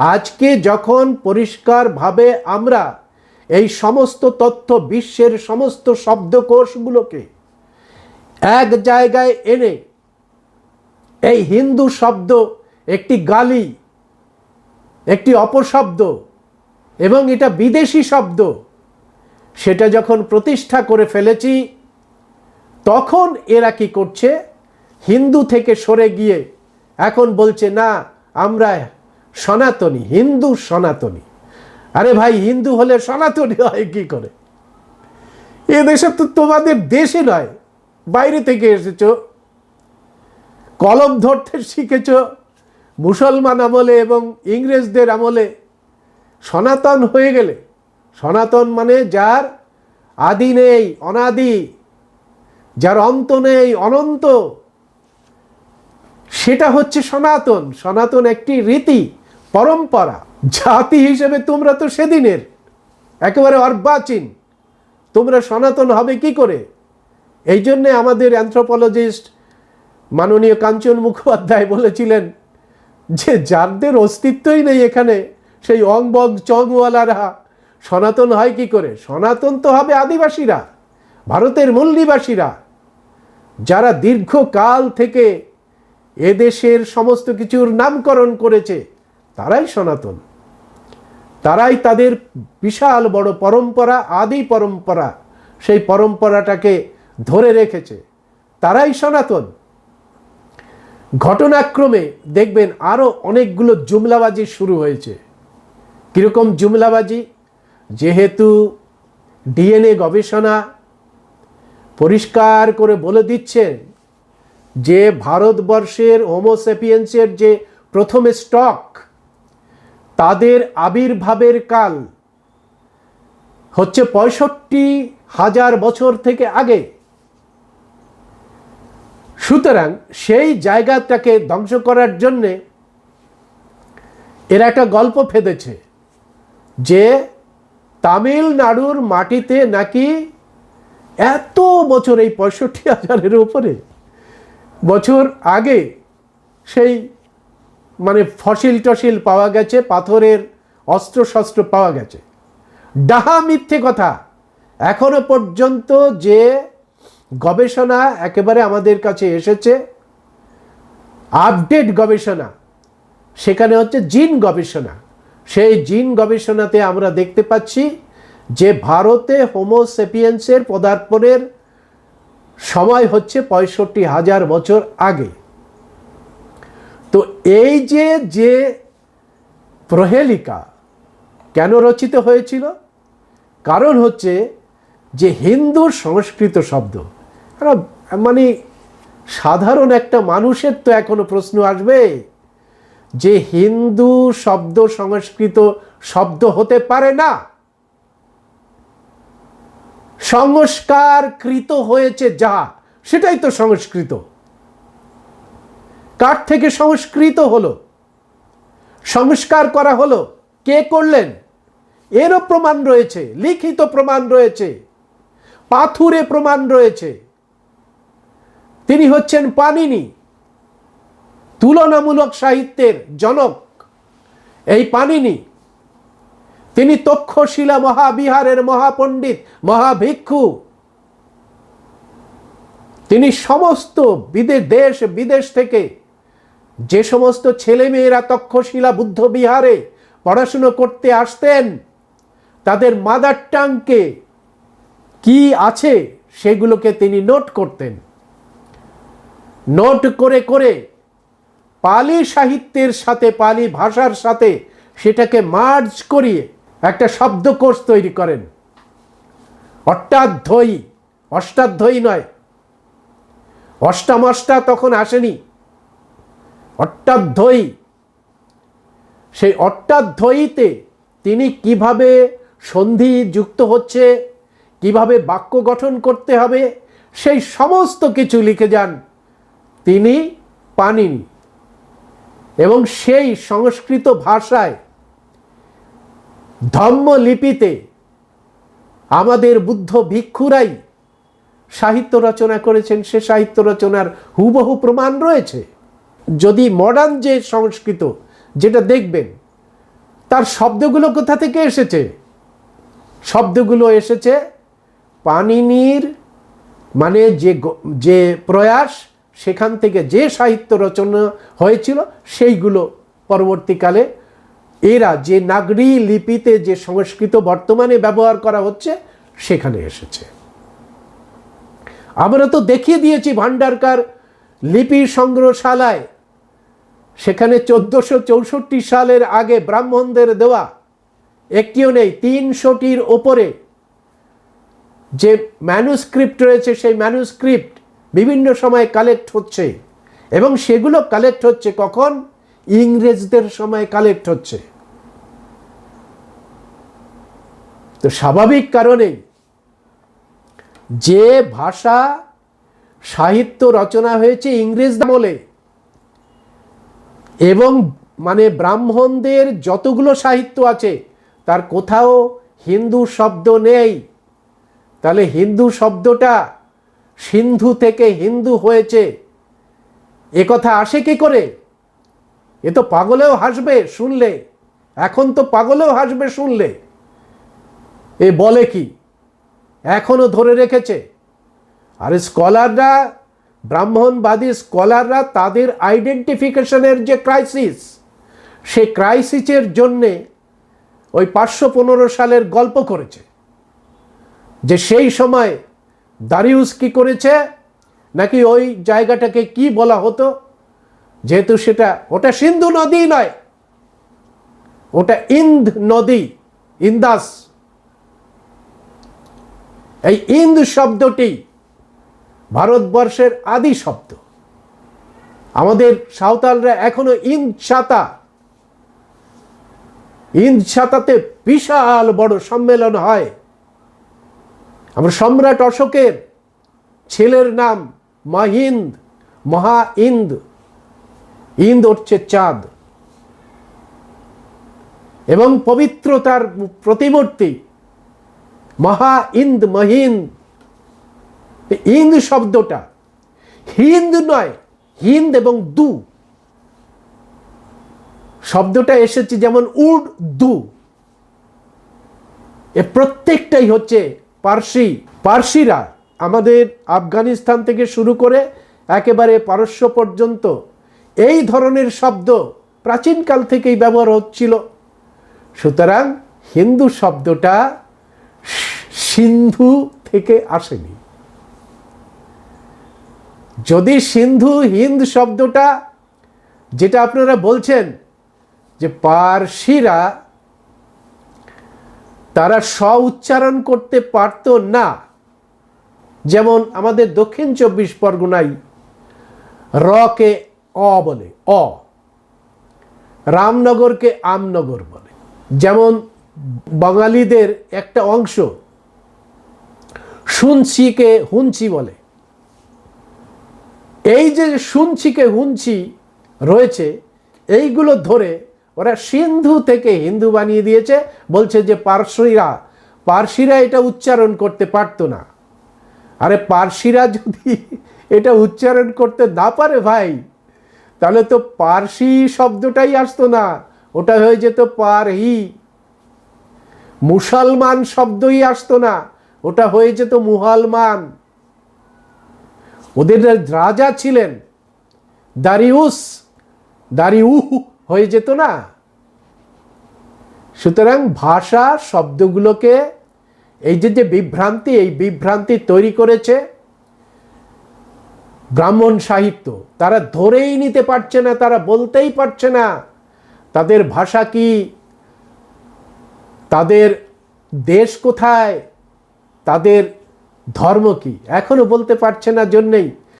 আজকে যখন পরিষ্কারভাবে আমরা এই সমস্ত তথ্য, বিশ্বের সমস্ত শব্দকোষগুলোকে এক জায়গায় এনে এই হিন্দু শব্দ, একটি গালি, একটি অপশব্দ এবং এটা বিদেশি শব্দ, সেটা যখন প্রতিষ্ঠা করে ফেলেছি, তখন এরা কি করছে? হিন্দু থেকে সরে গিয়ে এখন বলছে, না, আমরা সনাতনী, হিন্দু সনাতনী। আরে ভাই, হিন্দু হলে সনাতনী হয় কি করে? এ দেশে তো তোমাদের দেশে নয়, বাইরে থেকে এসেছ। কলম ধরতে শিখেছ, মুসলমান আমলে এবং ইংরেজদের আমলে। সনাতন হয়ে গেলে, সনাতন মানে যার আদি নেই, অনাদি। যার অন্ত নেই, অনন্ত। সেটা হচ্ছে সনাতন। সনাতন একটি রীতি। পরম্পরা, জাতি হিসেবে তোমরা তো সেদিনের, একেবারে অর্বাচীন। তোমরা সনাতন হবে কি করে? এই জন্যে আমাদের অ্যান্থ্রোপোলজিস্ট মাননীয় কাঞ্চন মুখোপাধ্যায় বলেছিলেন যে যাদের অস্তিত্বই নেই এখানে, সেই অং বং চংওয়ালারা, সনাতন হয় কি করে? সনাতন তো হবে আদিবাসীরা, ভারতের মূল নিবাসীরা যারা দীর্ঘকাল থেকে এদেশের সমস্ত কিছুর নামকরণ করেছে তারাই সনাতন। তারাই তাদের বিশাল বড় পরম্পরা, আদি পরম্পরা, সেই পরম্পরাটাকে ধরে রেখেছে। তারাই সনাতন। ঘটনাক্রমে দেখবেন আরও অনেকগুলো জুমলাবাজি শুরু হয়েছে। কীরকম জুমলাবাজি? যেহেতু ডিএনএ গবেষণা পরিষ্কার করে বলে দিচ্ছেন যে ভারতবর্ষের হোমোসেপিয়েন্সের যে প্রথম স্টক তাদের আবির্ভাবের কাল হচ্ছে পঁয়ষট্টি হাজার বছর থেকে আগে। সুতরাং সেই জায়গাটাকে ধ্বংস করার জন্যে এরা একটা গল্প ফেদেছে যে তামিলনাড়ুর মাটিতে নাকি এত বছর এই পঁয়ষট্টি হাজারের উপরে বছর আগে সেই মানে ফসিল টসিল পাওয়া গেছে, পাথরের অস্ত্রশস্ত্র পাওয়া গেছে। ডাহা মিথ্যে কথা। এখনও পর্যন্ত যে গবেষণা একেবারে আমাদের কাছে এসেছে, আপডেট গবেষণা, সেখানে হচ্ছে জিন গবেষণা। সেই জিন গবেষণাতে আমরা দেখতে পাচ্ছি যে ভারতে হোমোসেপিয়েন্সের পদার্পণের সময় হচ্ছে পঁয়ষট্টি হাজার বছর আগে। তো এই যে যে প্রহেলিকা কেন রচিত হয়েছিল? কারণ হচ্ছে যে হিন্দু সংস্কৃত শব্দ। মানে সাধারণ একটা মানুষের তো এখনও প্রশ্ন আসবে যে হিন্দু শব্দ সংস্কৃত শব্দ হতে পারে না। সংস্কারকৃত হয়েছে যা সেটাই তো সংস্কৃত। কার থেকে সংস্কৃত হলো? সংস্কার করা হলো? কে করলেন? এরও প্রমাণ রয়েছে, লিখিত প্রমাণ রয়েছে, পাথুরে প্রমাণ রয়েছে। তিনি হচ্ছেন পানিনি, তুলনামূলক সাহিত্যের জনক, এই পানিনি। তিনি তক্ষশিলা মহাবিহারের মহাপণ্ডিত, মহাভিক্ষু। তিনি সমস্ত বিদেশ দেশ বিদেশ থেকে যে সমস্ত ছেলেমেয়েরা তক্ষশিলা, বুদ্ধ বিহারে পড়াশুনো করতে আসতেন, তাদের মাদার টাংকে কি আছে সেগুলোকে তিনি নোট করতেন। নোট করে করে পালি সাহিত্যের সাথে, পালি ভাষার সাথে সেটাকে মার্জ করিয়ে একটা শব্দকোষ তৈরি করেন। অষ্টাধ্যায়ী অষ্টাধ্যায়ী নয় অষ্টামষ্টা তখন আসেনি। অষ্টাধ্যায়ী সেই অষ্টাধ্যায়ীতে তিনি কীভাবে সন্ধি যুক্ত হচ্ছে, কীভাবে বাক্য গঠন করতে হবে, সেই সমস্ত কিছু লিখে যান তিনি পানিনি। এবং সেই সংস্কৃত ভাষায় ধম্মলিপিতে আমাদের বুদ্ধ ভিক্ষুরাই সাহিত্য রচনা করেছেন। সে সাহিত্য রচনার হুবহু প্রমাণ রয়েছে। যদি মডার্ন যে সংস্কৃত যেটা দেখবেন, তার শব্দগুলো কোথা থেকে এসেছে? শব্দগুলো এসেছে পানিনির মানে যে যে প্রয়াস, সেখান থেকে যে সাহিত্য রচনা হয়েছিল, সেইগুলো পরবর্তীকালে এরা যে নাগরী লিপিতে যে সংস্কৃত বর্তমানে ব্যবহার করা হচ্ছে, সেখানে এসেছে। আমরা তো দেখিয়ে দিয়েছি ভান্ডারকার লিপি সংগ্রহশালায়। সেখানে চোদ্দোশো চৌষট্টি সালের আগে ব্রাহ্মণদের দেওয়া একটিও নেই, তিনশোটির ওপরে। যে ম্যানুস্ক্রিপ্ট রয়েছে, সেই ম্যানুস্ক্রিপ্ট বিভিন্ন সময় কালেক্ট হচ্ছে এবং সেগুলো কালেক্ট হচ্ছে কখন? ইংরেজদের সময় কালেক্ট হচ্ছে। তো স্বাভাবিক কারণেই যে ভাষা সাহিত্য রচনা হয়েছে ইংরেজ আমলে। এবং মানে ব্রাহ্মণদের যতগুলো সাহিত্য আছে, তার কোথাও হিন্দু শব্দ নেই। তাহলে হিন্দু শব্দটা সিন্ধু থেকে হিন্দু হয়েছে। এ কথা আসে কি করে? এ তো পাগলেও হাসবে, শুনলে। এখন তো পাগলেও হাসবে, শুনলে। এ বলে কি? এখনও ধরে রেখেছে। আর স্কলাররা ব্রাহ্মণবাদী স্কলাররা তাদের আইডেন্টিফিকেশনের যে ক্রাইসিস সে ক্রাইসিসের জন্যে ওই পাঁচশো পনেরো সালের গল্প করেছে। যে সেই সময় দারিউস কি করেছে? নাকি ওই জায়গাটাকে কি বলা হতো? যেহেতু সেটা ওটা সিন্ধু নদী নয়, ওটা ইন্দ নদী, ইন্দাস। এই ইন্দ শব্দটি ভারতবর্ষের আদি শব্দ। আমাদের সাঁওতালরা এখনও ইন্দ ছাতা ইন্দ ছাতাতে বিশাল বড় সম্মেলন হয়। আমরা সম্রাট অশোকের ছেলের নাম মহিন্দ, মহা ইন্দ। ইন্দ হচ্ছে চাঁদ। এবং পবিত্রতার প্রতিমূর্তি মহা ইন্দ মহিন্দ। ইন্দ শব্দটা। হিন্দ নয়, হিন্দ এবং দু। শব্দটা এসেছে যেমন উড দু এ প্রত্যেকটাই হচ্ছে পার্সি, পার্সিরা আমাদের আফগানিস্তান থেকে শুরু করে একেবারে পারস্য পর্যন্ত এই ধরনের শব্দ প্রাচীনকাল থেকেই ব্যবহার হচ্ছিল। সুতরাং হিন্দু শব্দটা সিন্ধু থেকে আসেনি। যদি সিন্ধু হিন্দ শব্দটা যেটা আপনারা বলছেন যে পার্সিরা তারা স্ব উচ্চারণ করতে পারত না, যেমন আমাদের দক্ষিণ চব্বিশ পরগনায় রকে অ বলে, অ। রামনগরকে আমনগর বলে। যেমন বাঙালিদের একটা অংশ, শুনছিকে হুঞ্চি বলে। এই যে শুনছিকে হুনছি রয়েছে, এইগুলো ধরে ওরা সিন্ধু থেকে হিন্দু বানিয়ে দিয়েছে, বলছে যে পার্সিরা পার্সিরা এটা উচ্চারণ করতে পারতো না। আরে পার্সিরা যদি এটা উচ্চারণ করতে না পারে ভাই, তাহলে তো পার্সি শব্দটাই আসতো না, ওটা হয়ে যেত পারহি। মুসলমান শব্দই আসতো না, ওটা হয়ে যেত মুহালমান। ওদের রাজা ছিলেন। দারিউস দারিউ হয়ে যেত না। সুতরাং ভাষা শব্দগুলোকে, এই যে যে বিভ্রান্তি, এই বিভ্রান্তি তৈরি করেছে ব্রাহ্মণ সাহিত্য, তারা ধরেই নিতে পারছে না, তারা বলতেই পারছে না, তাদের ভাষা কি, তাদের দেশ কোথায়, তাদের ধর্ম কি? এখনও বলতে পারছে না জন্যেই।